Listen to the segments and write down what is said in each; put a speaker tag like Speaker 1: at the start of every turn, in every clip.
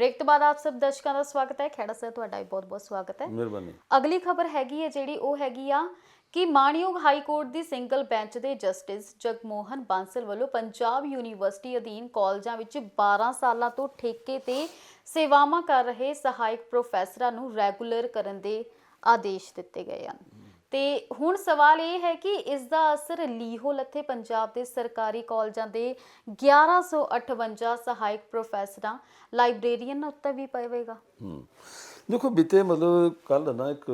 Speaker 1: Break ਤੋਂ ਬਾਅਦ ਆਪ ਸਭ ਦਰਸ਼ਕਾਂ ਦਾ ਸਵਾਗਤ ਹੈ। ਖੇੜਾ ਸਰ ਤੁਹਾਡਾ ਵੀ ਬਹੁਤ-ਬਹੁਤ ਸਵਾਗਤ ਹੈ।
Speaker 2: ਮਿਹਰਬਾਨੀ।
Speaker 1: ਅਗਲੀ ਖਬਰ ਹੈਗੀ ਹੈ ਜਿਹੜੀ ਉਹ ਹੈਗੀ ਆ ਕਿ ਮਾਣਯੋਗ ਹਾਈ ਕੋਰਟ ਦੀ ਸਿੰਗਲ ਬੈਂਚ ਦੇ ਜਸਟਿਸ ਜਗਮੋਹਨ ਬਾਂਸਲ ਵੱਲੋਂ ਪੰਜਾਬ ਯੂਨੀਵਰਸਿਟੀ ਅਧੀਨ ਕਾਲਜਾਂ ਵਿੱਚ 12 ਸਾਲਾਂ ਤੋਂ ਠੇਕੇ ਤੇ ਸੇਵਾਵਾਂ ਕਰ ਰਹੇ ਸਹਾਇਕ ਪ੍ਰੋਫੈਸਰਾਂ ਨੂੰ ਰੈਗੂਲਰ ਕਰਨ ਦੇ ਆਦੇਸ਼ ਦਿੱਤੇ ਗਏ ਹਨ। ਤੇ ਹੁਣ ਸਵਾਲ ਇਹ ਹੈ ਕਿ ਇਸ ਦਾ ਅਸਰ ਲੀਹੋ ਲੱਥੇ ਪੰਜਾਬ ਦੇ ਸਰਕਾਰੀ ਕਾਲਜਾਂ ਦੇ 1158 ਸਹਾਇਕ ਪ੍ਰੋਫੈਸਰਾਂ ਲਾਇਬ੍ਰੇਰੀਅਨ ਉੱਤੇ ਵੀ ਪਵੇਗਾ।
Speaker 2: ਹੂੰ। ਦੇਖੋ ਬੀਤੇ ਮਤਲਬ ਕੱਲ ਨਾ ਇੱਕ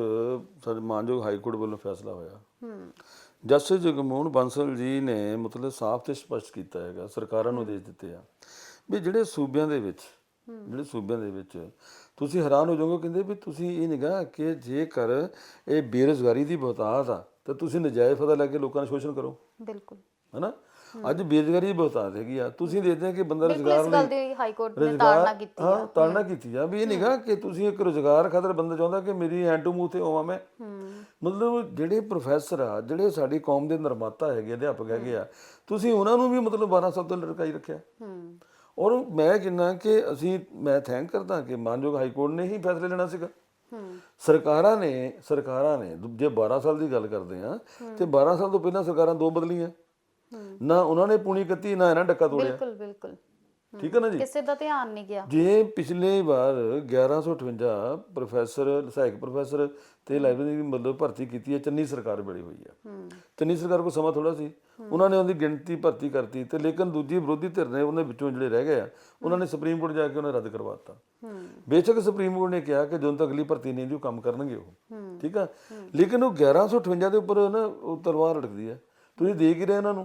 Speaker 2: ਸਾਡੇ ਮਾਨਯੋਗ ਹਾਈ ਕੋਰਟ ਵੱਲੋਂ ਫੈਸਲਾ ਹੋਇਆ।
Speaker 1: ਹੂੰ।
Speaker 2: ਜਸਟਿਸ ਜਗਮੋਹਨ ਬਾਂਸਲ ਜੀ ਨੇ ਮਤਲਬ ਸਾਫ਼ ਤੇ ਸਪਸ਼ਟ ਕੀਤਾ ਹੈਗਾ ਸਰਕਾਰਾਂ ਨੂੰ ਆਦੇਸ਼ ਦਿੱਤੇ ਆ ਵੀ ਜਿਹੜੇ ਸੂਬਿਆਂ ਦੇ ਵਿੱਚ ਜਿਹੜੇ ਸੂਬਿਆਂ ਦੇ ਵਿੱਚ ਤੁਸੀਂ ਹੈਰਾਨ ਹੋ ਜਾਓਗੇ ਕਹਿੰਦੇ ਵੀ ਤੁਸੀਂ ਇਹ ਨਿਗਾਹ ਕਿ ਜੇਕਰ ਇਹ ਬੇਰੁਜ਼ਗਾਰੀ ਦੀ ਬਹੁਤਾਤ ਆ ਤਾਂ ਤੁਸੀਂ ਨਜਾਇਜ਼ ਫਾਇਦਾ ਲੈ ਕੇ ਲੋਕਾਂ ਦਾ ਸ਼ੋਸ਼ਣ ਕਰੋ।
Speaker 1: ਬਿਲਕੁਲ।
Speaker 2: ਹਨਾ? ਅੱਜ ਬੇਰੁਜ਼ਗਾਰੀ ਦੀ ਬਹੁਤਾਤ ਹੈਗੀ ਆ ਤੁਸੀਂ ਦੇਖਦੇ ਆ ਕਿ ਬੰਦਾ
Speaker 1: ਬਿਲਕੁਲ
Speaker 2: ਰੁਜ਼ਗਾਰ
Speaker 1: ਇਸ ਗੱਲ ਦੀ ਹਾਈ ਕੋਰਟ ਨੇ ਤਾੜਨਾ ਕੀਤੀ
Speaker 2: ਹਾਂ ਤਾੜਨਾ ਕੀਤੀ ਆ ਵੀ ਇਹ ਨਿਗਾ ਕਿ ਤੁਸੀਂ ਇੱਕ ਰੁਜ਼ਗਾਰ ਖਾਤਰ ਬੰਦਾ ਚਾਹੁੰਦਾ ਕਿ ਮੇਰੀ ਐਂਟੂ ਮੂੰਹ ਤੇ ਹੋਵਾਂ ਮੈਂ। ਮਤਲਬ ਜਿਹੜੇ ਪ੍ਰੋਫੈਸਰ ਆ ਜਿਹੜੇ ਸਾਡੀ ਕੌਮ ਦੇ ਨਿਰਮਾਤਾ ਹੈਗੇ ਅਧਿਆਪਕ ਹੈਗੇ ਆ ਤੁਸੀਂ ਉਹਨਾਂ ਨੂੰ ਵੀ ਮਤਲਬ 12 ਸਾਲ ਤੋਂ ਲਟਕਾਈ ਰੱਖਿਆ।
Speaker 1: ਹੂੰ।
Speaker 2: ਔਰ ਮੈਂ ਕਿੰਨਾ ਕਿ ਅਸੀਂ ਮੈਂ ਥੈਂਕ ਕਰਦਾ ਕਿ ਮਾਨਯੋਗ ਹਾਈ ਕੋਰਟ ਨੇ ਹੀ ਫੈਸਲੇ ਲੈਣਾ ਸੀਗਾ। ਸਰਕਾਰਾਂ ਨੇ ਸਰਕਾਰਾਂ ਨੇ ਜੇ 12 ਸਾਲ ਦੀ ਗੱਲ ਕਰਦੇ ਆ ਤੇ 12 ਸਾਲ ਤੋਂ ਪਹਿਲਾਂ ਸਰਕਾਰਾਂ ਦੋ ਬਦਲੀਆਂ। ਨਾ ਉਹਨਾਂ ਨੇ ਪੂਣੀ ਕੱਤੀ ਨਾ ਇਹਨਾਂ ਡੱਕਾ ਤੋੜਿਆ।
Speaker 1: ਬਿਲਕੁਲ ਬਿਲਕੁਲ।
Speaker 2: ਠੀਕ ਹੈ ਨਾ ਜੀ?
Speaker 1: ਕਿਸੇ ਦਾ ਧਿਆਨ ਨਹੀਂ ਗਿਆ।
Speaker 2: ਜੇ ਪਿਛਲੇ ਵਾਰ 1158 ਪ੍ਰੋਫੈਸਰ ਸਹਾਇਕ ਪ੍ਰੋਫੈਸਰ ਤੇ ਲਾਇਬ੍ਰੇਰੀ ਦੀ ਮਤਲਬ ਭਰਤੀ ਕੀਤੀ ਹੈ ਚੰਨੀ ਸਰਕਾਰ ਵੇਲੇ ਹੋਈ ਹੈ।
Speaker 1: ਹੂੰ।
Speaker 2: ਚੰਨੀ ਸਰਕਾਰ ਕੋਲ ਸਮਾਂ ਥੋੜਾ ਸੀ। ਉਹਨਾਂ ਨੇ ਉਹਦੀ ਗਿਣਤੀ ਭਰਤੀ ਕਰਤੀ ਤੇ ਲੇਕਿਨ ਦੂਜੀ ਵਿਰੋਧੀ ਧਿਰ ਨੇ ਉਹਨਾਂ ਵਿੱਚੋਂ ਜਿਹੜੇ ਰਹਿ ਗਏ ਆ ਉਹਨਾਂ ਨੇ ਸੁਪਰੀਮ ਕੋਰਟ ਜਾ ਕੇ ਉਹਨਾਂ ਰੱਦ ਕਰਵਾਤਾ।
Speaker 1: ਹੂੰ।
Speaker 2: ਬੇਸ਼ੱਕ ਸੁਪਰੀਮ ਕੋਰਟ ਨੇ ਕਿਹਾ ਕਿ ਜਦੋਂ ਤੱਕ ਅਗਲੀ ਭਰਤੀ ਨਹੀਂ ਜੋ ਕੰਮ ਕਰਨਗੇ ਉਹ। ਠੀਕ ਆ? ਲੇਕਿਨ ਉਹ 1158 ਦੇ ਉੱਪਰ ਨਾ ਉਹ ਤਲਵਾਰ ਲਟਕਦੀ ਹੈ। ਤੁਸੀਂ ਦੇ ਕੀ ਰਹੇ ਉਹਨਾਂ ਨੂੰ।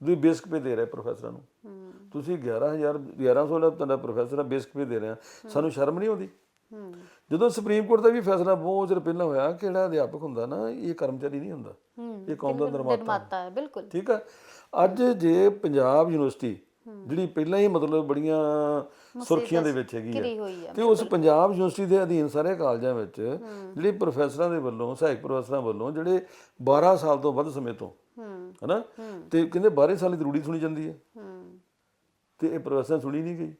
Speaker 2: ਤੁਸੀਂ ਬੇਸਿਕ ਪੇ ਦੇ ਰਹੇ ਪ੍ਰੋਫੈਸਰਾਂ ਨੂੰ।
Speaker 1: ਹੂੰ।
Speaker 2: ਤੁਸੀਂ 11000 1100 ਦਾ ਤੁਹਾਡਾ ਪ੍ਰੋਫੈਸਰ ਆ ਬੇਸਿਕ ਪੇ ਦੇ ਰਿਹਾ। ਸਾਨੂੰ ਸ਼ਰਮ ਨਹੀਂ ਆਉਂਦੀ?
Speaker 1: ਹੂੰ
Speaker 2: ਜਦੋਂ ਸੁਪਰੀਮ ਕੋਰਟ ਦਾ ਵੀ ਫੈਸਲਾ ਬਹੁਤ ਚਿਰ ਪਹਿਲਾਂ ਹੋਇਆ ਕਿ ਜਿਹੜਾ ਅਧਿਆਪਕ ਹੁੰਦਾ ਨਾ ਇਹ ਕਰਮਚਾਰੀ ਨਹੀਂ ਹੁੰਦਾ।
Speaker 1: ਹੂੰ
Speaker 2: ਇਹ ਕੌਮ ਦਾ ਨਿਰਮਾਤਾ।
Speaker 1: ਹੈ ਬਿਲਕੁਲ।
Speaker 2: ਠੀਕ ਆ? ਅੱਜ ਜੇ ਪੰਜਾਬ ਯੂਨੀਵਰਸਿਟੀ ਜਿਹੜੀ ਪਹਿਲਾਂ ਹੀ ਮਤਲਬ ਬੜੀਆਂ ਸੁਰਖੀਆਂ ਦੇ ਵਿੱਚ ਹੈਗੀ ਹੈ
Speaker 1: ਹੈ
Speaker 2: ਤੇ ਉਸ ਪੰਜਾਬ ਯੂਨੀਵਰਸਿਟੀ ਦੇ ਅਧੀਨ ਸਾਰੇ ਕਾਲਜਾਂ ਵਿੱਚ ਜਿਹੜੇ ਪ੍ਰੋਫੈਸਰਾਂ ਦੇ ਵੱਲੋਂ ਸਹਾਇਕ ਪ੍ਰੋਫੈਸਰਾਂ ਵੱਲੋਂ ਜਿਹੜੇ 12 ਸਾਲ ਤੋਂ ਵੱਧ ਸਮੇਂ ਤੋਂ
Speaker 1: ਹੂੰ।
Speaker 2: ਹਨਾ? ਤੇ ਕਹਿੰਦੇ 12 ਸਾਲ ਦੀ ਰੂੜੀ ਸੁਣੀ ਜਾਂਦੀ ਹੈ।
Speaker 1: ਹੂੰ।
Speaker 2: ਤੇ ਇਹ ਪ੍ਰੋਫੈਸਰ ਸੁਣੀ ਨਹੀਂ ਗਈ।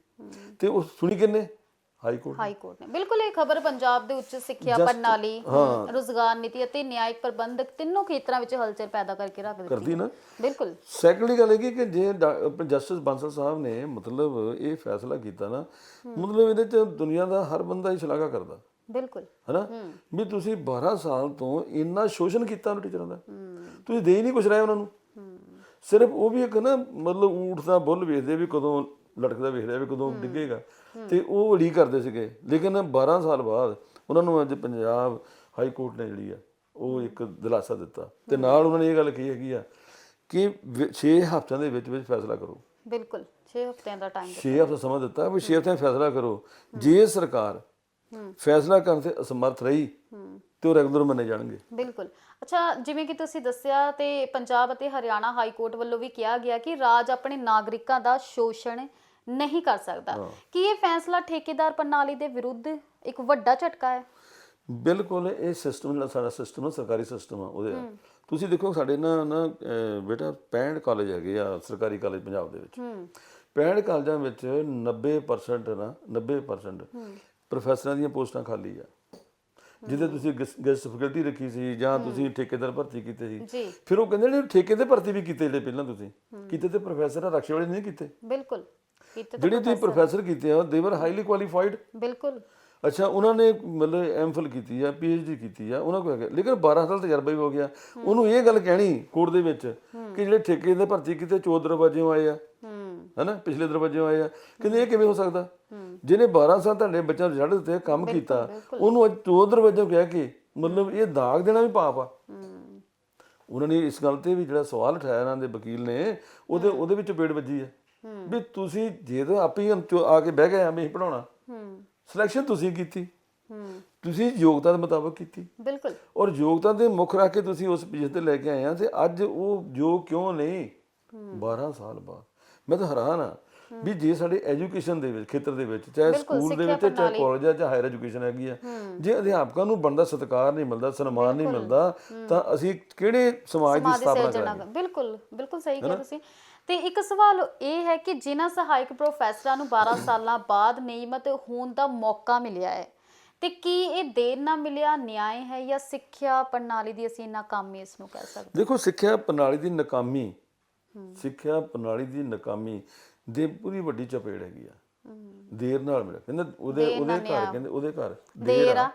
Speaker 2: ਤੇ ਉਹ ਸੁਣੀ ਕਿੰਨੇ ਹਾਈ ਕੋਰਟ
Speaker 1: ਹਾਈ ਕੋਰਟ ਨੇ। ਬਿਲਕੁਲ ਇਹ ਖਬਰ ਪੰਜਾਬ ਦੇ ਉੱਚ ਸਿੱਖਿਆ ਪ੍ਰਣਾਲੀ ਰੋਜ਼ਗਾਰ ਨੀਤੀ ਅਤੇ ਨਿਆਇਕ ਪ੍ਰਬੰਧਕ ਤਿੰਨੋਂ ਖੇਤਰਾਂ ਵਿੱਚ ਹਲਚਲ ਪੈਦਾ ਕਰਕੇ ਰੱਖ ਦਿੱਤੀ।
Speaker 2: ਕਰਦੀ ਨਾ।
Speaker 1: ਬਿਲਕੁਲ।
Speaker 2: ਸੈਕੰਡਲੀ ਗੱਲ ਇਹ ਕਿ ਜੇ ਜਸਟਿਸ ਬਾਂਸਲ ਸਾਹਿਬ ਨੇ ਮਤਲਬ ਇਹ ਫੈਸਲਾ ਕੀਤਾ ਨਾ ਮਤਲਬ ਇਹਦੇ ਚ ਦੁਨੀਆ ਦਾ ਹਰ ਬੰਦਾ ਹੀ ਸ਼ਲਾਘਾ ਕਰਦਾ।
Speaker 1: ਬਿਲਕੁਲ।
Speaker 2: ਹੈਨਾ? ਵੀ ਤੁਸੀਂ 12 ਸਾਲ ਤੋਂ ਇੰਨਾ ਸ਼ੋਸ਼ਣ ਕੀਤਾ ਉਹਨਾਂ ਟੀਚਰਾਂ ਦਾ। ਤੁਸੀਂ ਦੇ ਹੀ ਨਹੀਂ ਕੁਛ ਰਹੇ ਉਹਨਾਂ ਨੂੰ। ਸਿਰਫ ਉਹ ਵੀ ਇੱਕ ਨਾ ਮਤਲਬ ਊਠ ਦਾ ਬੁੱਲ ਵੇਖਦੇ ਵੀ ਕਦੋਂ ਲਟਕਦਾ ਵੇਖਦੇ ਵੀ ਕਦੋਂ ਡਿੱਗੇਗਾ। ਤੇ ਉਹ ਅੜੀ ਕਰਦੇ ਸੀਗੇ। ਲੇਕਿਨ 12 ਸਾਲ ਬਾਅਦ ਉਹਨਾਂ ਨੂੰ ਅੱਜ ਪੰਜਾਬ ਹਾਈ ਕੋਰਟ ਨੇ ਜਿਹੜੀ ਆ ਉਹ ਇੱਕ ਦਿਲਾਸਾ ਦਿੱਤਾ। ਤੇ ਨਾਲ ਉਹਨਾਂ ਨੇ ਇਹ ਗੱਲ ਕਹੀ ਹੈਗੀ ਆ ਕਿ 6 ਹਫ਼ਤਿਆਂ ਦੇ ਵਿੱਚ ਵਿੱਚ ਫੈਸਲਾ ਕਰੋ।
Speaker 1: ਬਿਲਕੁਲ 6 ਹਫ਼ਤਿਆਂ ਦਾ ਟਾਈਮ
Speaker 2: 6 ਹਫ਼ਤੇ ਸਮਾਂ ਦਿੱਤਾ ਵੀ 6 ਹਫ਼ਤਿਆਂ ਫੈਸਲਾ ਕਰੋ। ਜੇ ਸਰਕਾਰ ਫੈਸਲਾ ਕਰਨ ਤੇ ਅਸਮਰਥ ਰਹੀ ਤੇ ਉਹ ਰੈਗੂਲਰ ਮੰਨੇ ਜਾਣਗੇ।
Speaker 1: ਬਿਲਕੁਲ। ਅੱਛਾ ਜਿਵੇਂ ਕਿ ਤੁਸੀਂ ਦੱਸਿਆ ਤੇ ਪੰਜਾਬ ਅਤੇ ਹਰਿਆਣਾ ਹਾਈ ਕੋਰਟ ਵੱਲੋਂ ਵੀ ਕਿਹਾ ਗਿਆ ਕਿ ਰਾਜ ਆਪਣੇ ਨਾਗਰਿਕਾਂ ਦਾ ਸ਼ੋਸ਼ਣ ਨਹੀਂ ਕਰ ਸਕਦਾ। ਕੀ ਇਹ ਫੈਸਲਾ ਠੇਕੇਦਾਰ ਪ੍ਰਣਾਲੀ ਦੇ ਵਿਰੁੱਧ ਇੱਕ ਵੱਡਾ ਝਟਕਾ ਹੈ?
Speaker 2: ਬਿਲਕੁਲ ਇਹ ਸਿਸਟਮ ਜਿਹੜਾ ਸਾਡਾ ਸਿਸਟਮ ਹੈ ਸਰਕਾਰੀ ਸਿਸਟਮ ਆ ਉਹਦੇ ਤੁਸੀਂ ਦੇਖੋ ਸਾਡੇ ਨਾ ਨਾ ਅਹ, ਬੇਟਾ 65 ਕਾਲਜ ਹੈਗੇ ਆ ਸਰਕਾਰੀ ਕਾਲਜ ਪੰਜਾਬ ਦੇ ਵਿੱਚ।
Speaker 1: ਹੂੰ।
Speaker 2: 65 ਕਾਲਜਾਂ ਵਿੱਚ 90% ਨਾ 90% ਪ੍ਰੋਫੈਸਰਾਂ ਦੀਆਂ ਪੋਸਟਾਂ ਖਾਲੀ ਆ। ਜਿਹਦੇ ਤੁਸੀਂ ਗੈਸਟ ਫੈਕਲਟੀ ਰੱਖੀ ਸੀ ਜਾਂ ਤੁਸੀਂ ਠੇਕੇਦਾਰ ਭਰਤੀ ਕੀਤੇ ਸੀ ਫਿਰ ਉਹ ਕਹਿੰਦੇ ਨੇ ਠੇਕੇ ਤੇ ਭਰਤੀ ਵੀ ਕੀਤੇ ਜਿਹੜੇ ਪਹਿਲਾਂ ਤੁਸੀਂ। ਕੀਤੇ ਤੇ ਪ੍ਰੋਫੈਸਰ ਆ ਰਕਸ਼ੇ ਵਾਲੇ ਨਹੀਂ ਕੀਤੇ?
Speaker 1: ਬਿਲਕੁਲ।
Speaker 2: ਜਿਹੜੇ ਤੁਸੀਂ ਪ੍ਰੋਫੈਸਰ ਕੀਤੇ ਆ ਦੇ ਵਰ ਹਾਈਲੀ ਕੁਆਲੀਫਾਈਡ
Speaker 1: ਬਿਲਕੁਲ।
Speaker 2: ਅੱਛਾ ਉਹਨਾਂ ਨੇ ਮਤਲਬ ਐਮਫਿਲ ਕੀਤੀ ਆ ਪੀਐਚਡੀ ਕੀਤੀ ਆ ਉਹਨਾਂ ਕੋਲ ਹੈਗਾ ਲੇਕਿਨ 12 ਸਾਲ ਤਜਰਬਾ ਵੀ ਹੋ ਗਿਆ। ਉਹਨੂੰ ਇਹ ਗੱਲ ਕਹਿਣੀ ਕੋਰਟ ਦੇ ਵਿੱਚ ਕਿ ਜਿਹੜੇ ਠੇਕੇ ਦੇ ਭਰਤੀ ਕੀਤੇ ਦਰਵਾਜ਼ਿਓਂ ਆਏ ਆ।
Speaker 1: ਹੂੰ।
Speaker 2: ਹਨਾ? ਪਿਛਲੇ ਦਰਵਾਜ਼ਿਓਂ ਆਏ ਆ। ਕਹਿੰਦੇ ਇਹ ਕਿਵੇਂ ਹੋ ਸਕਦਾ? ਜਿਹਨੇ 12 ਸਾਲ ਤੁਹਾਡੇ ਬੱਚਿਆਂ ਨੂੰ ਰਿਜ਼ਲਟ ਦਿੱਤੇ ਕੰਮ ਕੀਤਾ ਉਹਨੂੰ ਅੱਜ ਚੌਥ ਦਰਵਾਜ਼ਿਓਂ ਕਹਿ ਕੇ ਮਤਲਬ ਇਹ ਦਾਗ ਦੇਣਾ ਵੀ ਪਾਪ ਆ। ਉਹਨਾਂ ਨੇ ਇਸ ਗੱਲ ਤੇ ਵੀ ਜਿਹੜਾ ਸਵਾਲ ਉਠਾਇਆ ਇਹਨਾਂ ਦੇ ਵਕੀਲ ਨੇ ਉਹਦੇ ਉਹਦੇ ਵਿੱਚ ਪੇੜ ਵੱਜੀ ਹੈ। ਵੀ ਤੁਸੀਂ ਜੇ ਤਾਂ ਆਪੇ ਹੀ ਆ ਕੇ ਬਹਿ ਗਏ ਐਵੇਂ ਹੀ ਪੜਾਉਣਾ ਸਿਲੈਕਸ਼ਨ ਤੁਸੀਂ ਕੀਤੀ। ਤੁਸੀਂ ਯੋਗਤਾ ਦੇ ਮੁਤਾਬਕ ਕੀਤੀ।
Speaker 1: ਬਿਲਕੁਲ।
Speaker 2: ਔਰ ਯੋਗਤਾ ਦੇ ਮੁੱਖ ਰੱਖ ਕੇ ਤੁਸੀਂ ਉਸ ਪੋਜੀਸ਼ਨ ਤੇ ਲੈ ਕੇ ਆਏ ਆ ਤੇ ਅੱਜ ਉਹ ਜੋ ਕਿਉਂ ਨਹੀਂ 12 ਸਾਲ ਬਾਅਦ। ਮੈਂ ਤਾਂ ਹੈਰਾਨ ਆ ਵੀ ਜੇ ਸਾਡੇ ਐਜੂਕੇਸ਼ਨ ਦੇ ਵਿੱਚ ਖੇਤਰ ਦੇ ਵਿੱਚ ਚਾਹੇ ਸਕੂਲ ਦੇ ਵਿੱਚ ਚਾਹੇ ਕਾਲਜ ਆ ਚਾਹੇ ਹਾਇਰ ਐਜੂਕੇਸ਼ਨ ਹੈਗੀ ਆ ਜੇ ਅਧਿਆਪਕਾਂ ਨੂੰ ਬਣਦਾ ਸਤਿਕਾਰ ਨਹੀਂ ਮਿਲਦਾ ਸਨਮਾਨ ਨਹੀਂ ਮਿਲਦਾ ਤਾਂ ਅਸੀਂ ਕਿਹੜੇ ਸਮਾਜ ਦੀ ਸਥਾਪਨਾ ਕਰਾਂਗੇ?
Speaker 1: ਬਿਲਕੁਲ ਬਿਲਕੁਲ ਸਹੀ ਕਿਹਾ ਤੁਸੀਂ। ਤੇ ਇੱਕ ਸਵਾਲ ਇਹ ਹੈ ਕਿ ਜਿਨ੍ਹਾਂ ਸਹਾਇਕ ਪ੍ਰੋਫੈਸਰਾਂ ਨੂੰ 12 ਸਾਲਾਂ ਬਾਅਦ ਨਿਯਮਤ ਹੋਣ ਦਾ ਮੌਕਾ ਮਿਲਿਆ ਹੈ ਤੇ ਕੀ ਇਹ ਦੇਰ ਨਾਲ ਮਿਲਿਆ ਨਿਆਂ ਹੈ ਜਾਂ ਸਿੱਖਿਆ ਪ੍ਰਣਾਲੀ ਦੀ ਅਸੀਂ ਨਾਕਾਮੀ ਇਸ ਨੂੰ ਕਹਿ ਸਕਦੇ
Speaker 2: ਦੇਖੋ ਸਿੱਖਿਆ ਪ੍ਰਣਾਲੀ ਦੀ ਨਾਕਾਮੀ ਸਿੱਖਿਆ ਪ੍ਰਣਾਲੀ ਦੀ ਨਾਕਾਮੀ ਦੇ ਪੂਰੀ ਵੱਡੀ ਚਪੇੜ ਹੈਗੀ ਆ। ਦੇਰ ਨਾਲ ਮਿਲਿਆ। ਕਹਿੰਦੇ ਉਹਦੇ ਉਹਦੇ ਘਰ। ਕਹਿੰਦੇ ਉਹਦੇ ਘਰ
Speaker 1: ਦੇਰ ਆ।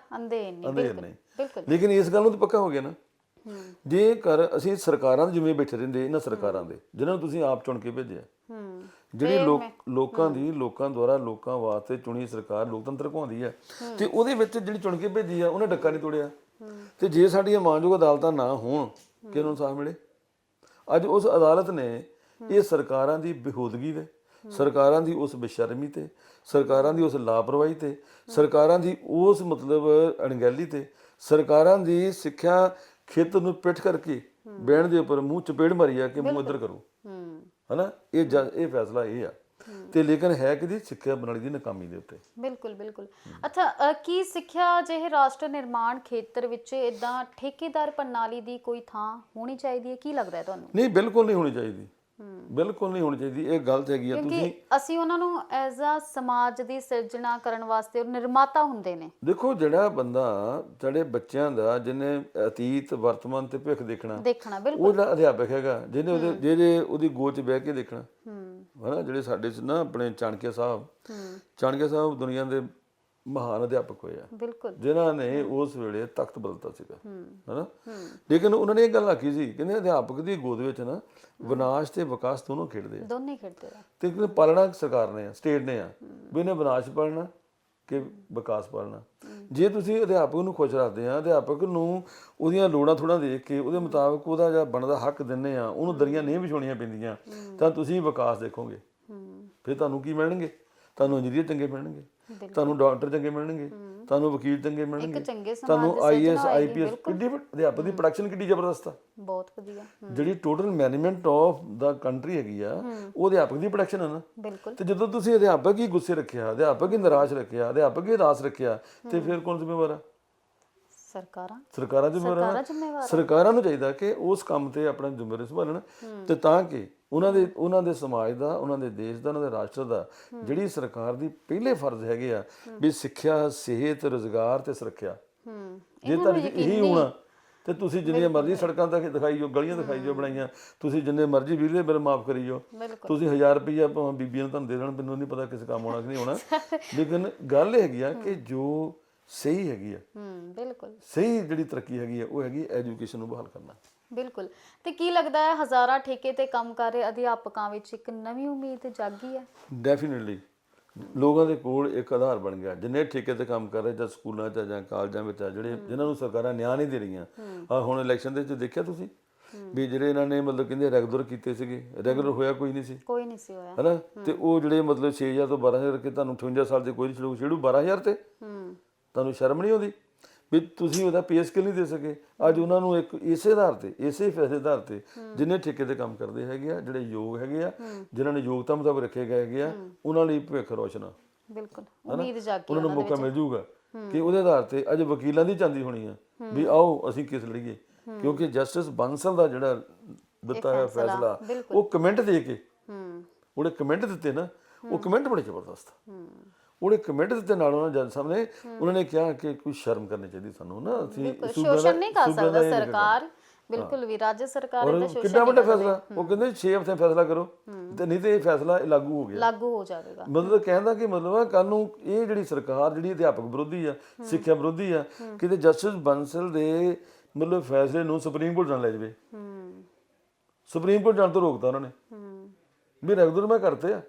Speaker 1: ਅੰਧੇਰ ਨਹੀਂ ਬਿਲਕੁਲ
Speaker 2: ਲੇਕਿਨ ਇਸ ਗੱਲ ਨੂੰ ਤਾਂ ਪੱਕਾ ਹੋ ਗਿਆ ਨਾ।
Speaker 1: ਹੂੰ।
Speaker 2: ਜੇਕਰ ਅਸੀਂ ਸਰਕਾਰਾਂ ਦੇ ਜਿਵੇਂ ਬੈਠੇ ਰਹਿੰਦੇ ਇਹਨਾਂ ਸਰਕਾਰਾਂ ਦੇ ਜਿਨ੍ਹਾਂ ਨੂੰ ਤੁਸੀਂ ਆਪ ਚੁਣ ਕੇ ਭੇਜਿਆ। ਜਿਹੜੀ ਲੋਕ ਲੋਕਾਂ ਦੀ ਲੋਕਾਂ ਦੁਆਰਾ ਲੋਕਾਂ ਵਾਸਤੇ ਚੁਣੀ ਸਰਕਾਰ ਲੋਕਤੰਤਰ ਕਹਾਉਂਦੀ ਹੈ। ਤੇ ਉਹਦੇ ਵਿੱਚ ਜਿਹੜੀ ਚੁਣ ਕੇ ਭੇਜੀ ਆ ਉਹਨੇ ਡੱਕਾ ਨਹੀਂ ਤੋੜਿਆ। ਤੇ ਜੇ ਸਾਡੀਆਂ ਮਾਨਯੋਗ ਅਦਾਲਤਾਂ ਨਾ ਹੋਣ ਕਿ ਉਹਨੂੰ ਇਨਸਾਫ ਮਿਲੇ? ਅੱਜ ਉਸ ਅਦਾਲਤ ਨੇ ਇਹ ਸਰਕਾਰਾਂ ਦੀ ਬੇਹੂਦਗੀ ਦੇ ਸਰਕਾਰਾਂ ਦੀ ਉਸ ਬੇਸ਼ਰਮੀ ਤੇ ਸਰਕਾਰਾਂ ਦੀ ਉਸ ਲਾਪਰਵਾਹੀ ਤੇ ਸਰਕਾਰਾਂ ਦੀ ਉਸ ਮਤਲਬ ਅਣਗਹਿਲੀ ਤੇ ਸਰਕਾਰਾਂ ਦੀ ਸਿੱਖਿਆ ਖੇਤਰ ਨੂੰ ਪਿੱਠ ਕਰਕੇ ਬਹਿਣ ਦੇ ਉੱਪਰ ਮੂੰਹ ਚਪੇੜ ਮਾਰੀ ਆ ਕਿ ਮੂੰਹ ਇੱਧਰ ਕਰੋ। ਹਨਾ? ਇਹ ਇਹ ਫੈਸਲਾ ਇਹ ਆ। ਤੇ ਲੇਕਿਨ ਹੈ ਕਿਹਦੀ? ਸਿੱਖਿਆ ਪ੍ਰਣਾਲੀ ਦੀ ਨਾਕਾਮੀ ਦੇ ਉੱਤੇ।
Speaker 1: ਬਿਲਕੁਲ ਬਿਲਕੁਲ। ਅੱਛਾ ਅ, ਕੀ ਸਿੱਖਿਆ ਜਿਹੇ ਰਾਸ਼ਟਰ ਨਿਰਮਾਣ ਖੇਤਰ ਵਿੱਚ ਇਦਾਂ ਠੇਕੇਦਾਰ ਪ੍ਰਣਾਲੀ ਦੀ ਕੋਈ ਥਾਂ ਹੋਣੀ ਚਾਹੀਦੀ ਹੈ? ਕੀ ਲੱਗਦਾ ਹੈ ਤੁਹਾਨੂੰ?
Speaker 2: ਨਹੀਂ ਬਿਲਕੁਲ ਨਹੀਂ ਹੋਣੀ ਚਾਹੀਦੀ। ਬਿਲਕੁਲ ਨਹੀਂ ਹੋਣੀ ਚਾਹੀਦੀ। ਇਹ ਗਲਤ ਹੈਗੀ ਆ। ਤੁਸੀਂ
Speaker 1: ਕਿਉਂਕਿ ਅਸੀਂ ਉਹਨਾਂ ਨੂੰ ਐਜ਼ ਅ ਸਮਾਜ ਦੀ ਸਿਰਜਣਾ ਕਰਨ ਵਾਸਤੇ ਉਹ ਨਿਰਮਾਤਾ ਹੁੰਦੇ ਨੇ।
Speaker 2: ਦੇਖੋ ਜਿਹੜਾ ਬੰਦਾ ਜਿਹੜੇ ਬੱਚਿਆਂ ਦਾ ਜਿਹਨੇ ਅਤੀਤ ਵਰਤਮਾਨ ਤੇ ਭਵਿੱਖ ਦੇਖਣਾ
Speaker 1: ਦੇਖਣਾ ਬਿਲਕੁਲ।
Speaker 2: ਉਹ ਜਿਹੜਾ ਅਧਿਆਪਕ ਹੈਗਾ। ਜਿਹਨੇ ਉਹਦੇ ਜਿਹੜੇ ਉਹਦੀ ਗੋਚ ਬਹਿ ਕੇ ਦੇਖਣਾ।
Speaker 1: ਹੂੰ।
Speaker 2: ਹਨਾ ਜਿਹੜੇ ਸਾਡੇ ਚ ਨਾ ਆਪਣੇ ਚਾਣਕੇ ਸਾਹਿਬ
Speaker 1: ਹੂੰ।
Speaker 2: ਚਾਣਕੇ ਸਾਹਿਬ ਦੁਨੀਆ ਦੇ ਮਹਾਨ ਅਧਿਆਪਕ ਹੋਏ ਆ।
Speaker 1: ਬਿਲਕੁਲ।
Speaker 2: ਜਿਨ੍ਹਾਂ ਨੇ ਉਸ ਵੇਲੇ ਤਖਤ ਬਦਲਤਾ ਸੀਗਾ ਹਨਾ ਲੇਕਿਨ ਉਹਨਾਂ ਨੇ ਇਹ ਗੱਲ ਆਖੀ ਸੀ ਕਹਿੰਦੇ ਅਧਿਆਪਕ ਦੀ ਗੋਦ ਵਿੱਚ ਨਾ ਵਿਨਾਸ਼ ਤੇ ਵਿਕਾਸ ਦੋਨੋਂ ਖੇਡਦੇ ਆ।
Speaker 1: ਦੋਨੇ ਖੇਡਦੇ ਆ।
Speaker 2: ਤੇ ਪਾਲਣਾ ਸਰਕਾਰ ਨੇ ਆ ਸਟੇਟ ਨੇ ਆ ਵੀ ਇਹਨੇ ਵਿਨਾਸ਼ ਪਾਲਣਾ ਕਿ ਵਿਕਾਸ ਪਾਲਣਾ। ਜੇ ਤੁਸੀਂ ਅਧਿਆਪਕ ਨੂੰ ਖੁਸ਼ ਰੱਖਦੇ ਆ ਅਧਿਆਪਕ ਨੂੰ ਉਹਦੀਆਂ ਲੋੜਾਂ ਥੋੜਾ ਦੇਖ ਕੇ ਉਹਦੇ ਮੁਤਾਬਕ ਉਹਦਾ ਜਿਹੜਾ ਬਣਦਾ ਹੱਕ ਦਿੰਨੇ ਆ ਉਹਨੂੰ ਦਰੀਆਂ ਨਹੀਂ ਵਿਛਾਉਣੀਆਂ ਪੈਂਦੀਆਂ ਤਾਂ ਤੁਸੀਂ ਵਿਕਾਸ ਦੇਖੋਗੇ। ਫਿਰ ਤੁਹਾਨੂੰ ਕੀ ਮਿਲਣਗੇ? ਤੁਹਾਨੂੰ ਇੰਜੀਨੀਅਰ ਚੰਗੇ ਮਿਲਣਗੇ। ਤੁਹਾਨੂੰ ਡਾਕਟਰ ਚੰਗੇ ਮਿਲਣਗੇ ਤੁਹਾਨੂੰ ਵਕੀਲ ਚੰਗੇ ਮਿਲਣਗੇ ਤੁਹਾਨੂੰ ਆਈਐਸ ਆਈਪੀਐਸ ਕਿੱਡੀ ਵੱਡ- ਅਧਿਆਪਕ ਦੀ ਪ੍ਰੋਡਕਸ਼ਨ ਕਿੱਡੀ ਜ਼ਬਰਦਸਤ ਆ।
Speaker 1: ਬਹੁਤ ਵਧੀਆ
Speaker 2: ਜਿਹੜੀ total management of the country ਹੈਗੀ ਆ ਉਹ ਅਧਿਆਪਕ ਦੀ ਪ੍ਰੋਡਕਸ਼ਨ ਹੈ ਨਾ। ਤੇ ਜਦੋਂ ਤੁਸੀਂ ਅਧਿਆਪਕ ਹੀ ਗੁੱਸੇ ਰੱਖਿਆ ਅਧਿਆਪਕ ਹੀ ਨਿਰਾਸ਼ ਰੱਖਿਆ ਅਧਿਆਪਕ ਹੀ ਰਾਸ ਰੱਖਿਆ ਤੇ ਫਿਰ ਕੌਣ ਜ਼ਿੰਮੇਵਾਰ ਆ?
Speaker 1: ਸਰਕਾਰਾਂ?
Speaker 2: ਸਰਕਾਰਾਂ ਜ਼ਿੰਮੇਵਾਰ
Speaker 1: ਸਰਕਾਰਾਂ
Speaker 2: ਆ
Speaker 1: ਜ਼ਿੰਮੇਵਾਰ ਆ।
Speaker 2: ਸਰਕਾਰਾਂ ਨੂੰ ਚਾਹੀਦਾ ਕਿ ਉਸ ਕੰਮ ਤੇ ਆਪਣਾ ਜ਼ਿੰਮੇਵਾਰੀ ਸੰਭਾਲਣ ਤੇ ਤਾਂ ਕਿ ਉਹਨਾਂ ਦੇ ਉਹਨਾਂ ਦੇ ਸਮਾਜ ਦਾ ਉਹਨਾਂ ਦੇ ਦੇਸ਼ ਦਾ ਉਹਨਾਂ ਦੇ ਰਾਸ਼ਟਰ ਦਾ ਜਿਹੜੀ ਸਰਕਾਰ ਦੀ ਪਹਿਲੇ ਫਰਜ਼ ਹੈਗੇ ਆ ਵੀ ਸਿੱਖਿਆ ਸਿਹਤ ਰੋਜ਼ਗਾਰ ਤੇ ਸੁਰੱਖਿਆ।
Speaker 1: ਹੂੰ।
Speaker 2: ਜੇ ਚ ਇਹੀ ਹੋਣਾ ਤੇ ਤੁਸੀਂ ਜਿੰਨੀਆਂ ਮਰਜ਼ੀ ਸੜਕਾਂ ਤੱਕ ਦਿਖਾਈ ਜਾਓ ਗਲੀਆਂ ਦਿਖਾਈ ਜਾਓ ਬਣਾਈਆਂ ਤੁਸੀਂ ਜਿੰਨੇ ਮਰਜ਼ੀ ਬਿਜਲੀ ਬਿੱਲ ਮਾਫ ਕਰੀ ਜਾਓ।
Speaker 1: ਬਿਲਕੁਲ।
Speaker 2: ਤੁਸੀਂ 1000 ਰੁਪਈਆ ਭਾਵੇਂ ਬੀਬੀਆਂ ਨੂੰ ਤੁਹਾਨੂੰ ਦੇ ਦੇਣ ਮੈਨੂੰ ਨਹੀਂ ਪਤਾ ਕਿਸ ਕੰਮ ਆਉਣਾ ਕਿ ਨਹੀਂ ਆਉਣਾ। ਲੇਕਿਨ ਗੱਲ ਇਹ ਹੈਗੀ ਆ ਕਿ ਜੋ ਸਹੀ ਹੈਗੀ ਆ।
Speaker 1: ਹੂੰ ਬਿਲਕੁਲ।
Speaker 2: ਸਹੀ ਜਿਹੜੀ ਤਰੱਕੀ ਹੈਗੀ ਆ ਉਹ ਹੈਗੀ ਐਜੂਕੇਸ਼ਨ ਨੂੰ ਬਹਾਲ ਕਰਨਾ।
Speaker 1: ਬਿਲਕੁਲ। ਤੇ ਕੀ ਲੱਗਦਾ ਹੈ ਹਜ਼ਾਰਾਂ ਠੇਕੇ ਤੇ ਕੰਮ ਕਰ ਰਹੇ ਅਧਿਆਪਕਾਂ ਵਿੱਚ ਇੱਕ ਨਵੀਂ ਉਮੀਦ ਜਾਗੀ ਹੈ?
Speaker 2: ਡੈਫੀਨਿਟਲੀ ਲੋਕਾਂ ਦੇ ਕੋਲ ਇੱਕ ਆਧਾਰ ਬਣ ਗਿਆ। ਜਿੰਨੇ ਠੇਕੇ ਤੇ ਕੰਮ ਕਰ ਰਹੇ ਜਾਂ ਸਕੂਲਾਂ 'ਚ ਜਾਂ ਕਾਲਜਾਂ ਵਿੱਚ ਆ ਜਿਹੜੇ ਜਿਨ੍ਹਾਂ ਨੂੰ ਸਰਕਾਰਾਂ ਨਿਆਂ ਨਹੀਂ ਦੇ ਰਹੀਆਂ। ਆ ਹੁਣ ਇਲੈਕਸ਼ਨ ਦੇ ਵਿੱਚ ਦੇਖਿਆ ਤੁਸੀਂ? ਵੀ ਜਿਹੜੇ ਇਹਨਾਂ ਨੇ ਮਤਲਬ ਕਹਿੰਦੇ ਰੈਗੂਲਰ ਕੀਤੇ ਸੀਗੇ ਰੈਗੂਲਰ ਹੋਇਆ ਕੋਈ ਨਹੀਂ ਸੀ।
Speaker 1: ਕੋਈ ਨਹੀਂ ਸੀ ਹੋਇਆ।
Speaker 2: ਹਨਾ? ਤੇ ਉਹ ਜਿਹੜੇ ਮਤਲਬ 6000 ਤੋਂ 12000 ਕਰਕੇ ਤੁਹਾਨੂੰ 58 ਸਾਲ ਦੇ ਕੋਈ ਨਹੀਂ ਛੇੜੂ ਛੇੜੂ 12000 ਤੇ?
Speaker 1: ਹੂੰ।
Speaker 2: ਤੁਹਾਨੂੰ ਸ਼ਰਮ ਨਹੀਂ ਆਉਂਦੀ? ਵੀ ਤੁਸੀਂ ਉਹਦਾ ਪੇ ਸਕੇਲ ਨਹੀਂ ਦੇ ਸਕੇ। ਅੱਜ ਉਹਨਾਂ ਨੂੰ ਇੱਕ ਇਸੇ ਆਧਾਰ ਤੇ ਇਸੇ ਫੈਸਲੇ ਆਧਾਰ ਤੇ ਜਿੰਨੇ ਠੇਕੇ ਤੇ ਕੰਮ ਕਰਦੇ ਹੈਗੇ ਆ ਜਿਹੜੇ ਯੋਗ ਹੈਗੇ ਆ ਜਿਨ੍ਹਾਂ ਨੇ ਯੋਗਤਾ ਮੁਤਾਬਕ ਰੱਖੇ ਗਏ ਹੈਗੇ ਆ ਉਹਨਾਂ ਲਈ ਭਵਿੱਖ ਰੋਸ਼ਨ। ਆ
Speaker 1: ਬਿਲਕੁਲ ਉਮੀਦ ਜਾਗੀ
Speaker 2: ਉਹਨਾਂ ਨੂੰ ਮੌਕਾ ਮਿਲ ਜਾਊਗਾ ਕਿ ਉਹਦੇ ਆਧਾਰ ਤੇ ਅੱਜ ਵਕੀਲਾਂ ਦੀ ਚਾਂਦੀ ਹੋਣੀ ਆ ਵੀ ਆਓ ਅਸੀਂ ਕਿਸ ਲੜੀਏ। ਕਿਉਂਕਿ ਜਸਟਿਸ ਬੰਸਲ ਦਾ ਜਿਹੜਾ ਦਿੱਤਾ ਹੈ ਫੈਸਲਾ। ਉਹ ਕਮੈਂਟ ਦੇ ਕੇ
Speaker 1: ਹੂੰ।
Speaker 2: ਉਹਨੇ ਕਮੈਂਟ ਦਿੱਤੇ ਨਾ ਉਹ ਕਮੈਂਟ ਬੜੇ ਜ਼ਬਰਦਸਤ
Speaker 1: ਹੂੰ।
Speaker 2: ਉਹਨੇ ਕਮੈਂਟ ਦਿੱਤੇ ਨਾਲ ਉਹਨਾਂ ਜੱਜ ਸਾਹਿਬ ਨੇ ਉਹਨਾਂ ਨੇ ਕਿਹਾ ਕਿ ਕੋਈ ਸ਼ਰਮ ਕਰਨੀ ਚਾਹੀਦੀ ਸਾਨੂੰ ਨਾ ਅਸੀਂ ਦਾ-
Speaker 1: ਸ਼ੋਸ਼ਣ ਨਹੀਂ ਕਰ
Speaker 2: ਦਾ
Speaker 1: ਸਕਦਾ ਸਰਕਾਰ ਬਿਲਕੁਲ ਵੀ ਰਾਜ ਸਰਕਾਰ ਇਹਦਾ ਸ਼ੋਸ਼ਣ
Speaker 2: ਕਿੰਨਾ ਵੱਡਾ। ਫੈਸਲਾ? ਉਹ ਕਹਿੰਦੇ 6 ਹਫ਼ਤੇ ਫੈਸਲਾ ਕਰੋ। ਤੇ ਨਹੀਂ ਤੇ ਇਹ ਫੈਸਲਾ ਲਾਗੂ ਹੋ ਗਿਆ।
Speaker 1: ਲਾਗੂ ਹੋ ਜਾਵੇਗਾ।
Speaker 2: ਮਤਲਬ ਕਹਿੰਦਾ ਕਿ ਮਤਲਬ ਆ ਕੱਲ ਨੂੰ ਇਹ ਜਿਹੜੀ ਸਰਕਾਰ ਜਿਹੜੀ ਅਧਿਆਪਕ ਵਿਰੋਧੀ ਆ ਸਿੱਖਿਆ ਵਿਰੋਧੀ ਆ ਕਿਤੇ ਜਸਟਿਸ ਬੰਸਲ ਦੇ ਮਤਲਬ ਫੈਸਲੇ ਨੂੰ ਸੁਪਰੀਮ ਕੋਰਟ ਨਾਲ ਲੈ ਜਾਵੇ। ਸੁਪਰੀਮ ਕੋਰਟ ਜਾਣ ਤੋਂ ਰੋਕਤਾ ਉਹਨਾਂ ਨੇ। ਵੀ ਰੈਗੂਲਰ ਮੈਂ ਕਰਤੇ ਆ।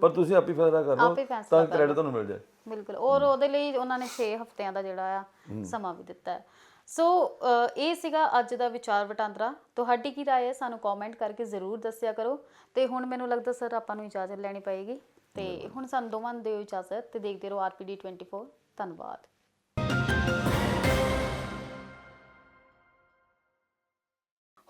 Speaker 2: ਪਰ ਤੁਸੀਂ ਆਪੀ ਫੈਸਲਾ ਕਰ ਲਓ
Speaker 1: ਆਪੇ ਫੈਸਲਾ
Speaker 2: ਤਾਂ ਕ੍ਰੈਡਿਟ ਤੁਹਾਨੂੰ ਮਿਲ ਜਾਏ
Speaker 1: ਬਿਲਕੁਲ ਔਰ ਉਹਦੇ ਲਈ ਉਹਨਾਂ ਨੇ 6 ਹਫ਼ਤਿਆਂ ਦਾ ਜਿਹੜਾ ਆ ਸਮਾਂ ਵੀ ਦਿੱਤਾ ਹੈ ਸੋ ਅ, ਇਹ ਸੀਗਾ ਅੱਜ ਦਾ ਵਿਚਾਰ ਵਟਾਂਦਰਾ ਤੁਹਾਡੀ ਕੀ رائے ਹੈ ਸਾਨੂੰ ਕਮੈਂਟ ਕਰਕੇ ਜ਼ਰੂਰ ਦੱਸਿਆ ਕਰੋ ਤੇ ਹੁਣ ਮੈਨੂੰ ਲੱਗਦਾ ਸਰ ਆਪਾਂ ਨੂੰ ਇਜਾਜ਼ਤ ਲੈਣੀ ਪਏਗੀ ਤੇ ਹੁਣ ਸਾਨੂੰ ਦੋਵਾਂ ਨੂੰ ਦਿਓ ਇਜਾਜ਼ਤ ਤੇ ਦੇਖਦੇ ਰਹੋ ਆਰਪੀਡੀ 24 ਧੰਨਵਾਦ